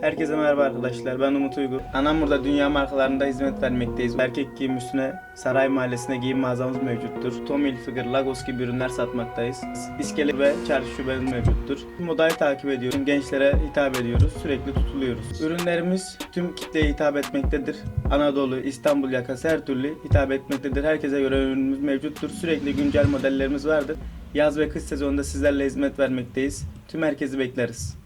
Herkese merhaba arkadaşlar. Ben Umut Uygur. Anamur'da dünya markalarında hizmet vermekteyiz. Erkek giyim üstüne Saray Mahallesi'nde giyim mağazamız mevcuttur. Tommy Hilfiger, Lagos gibi ürünler satmaktayız. İskele ve çarşı şubemiz mevcuttur. Modayı takip ediyoruz. Gençlere hitap ediyoruz. Sürekli tutuluyoruz. Ürünlerimiz tüm kitleye hitap etmektedir. Anadolu, İstanbul yakası her türlü hitap etmektedir. Herkese göre ürünümüz mevcuttur. Sürekli güncel modellerimiz vardır. Yaz ve kış sezonunda sizlerle hizmet vermekteyiz. Tüm herkesi bekleriz.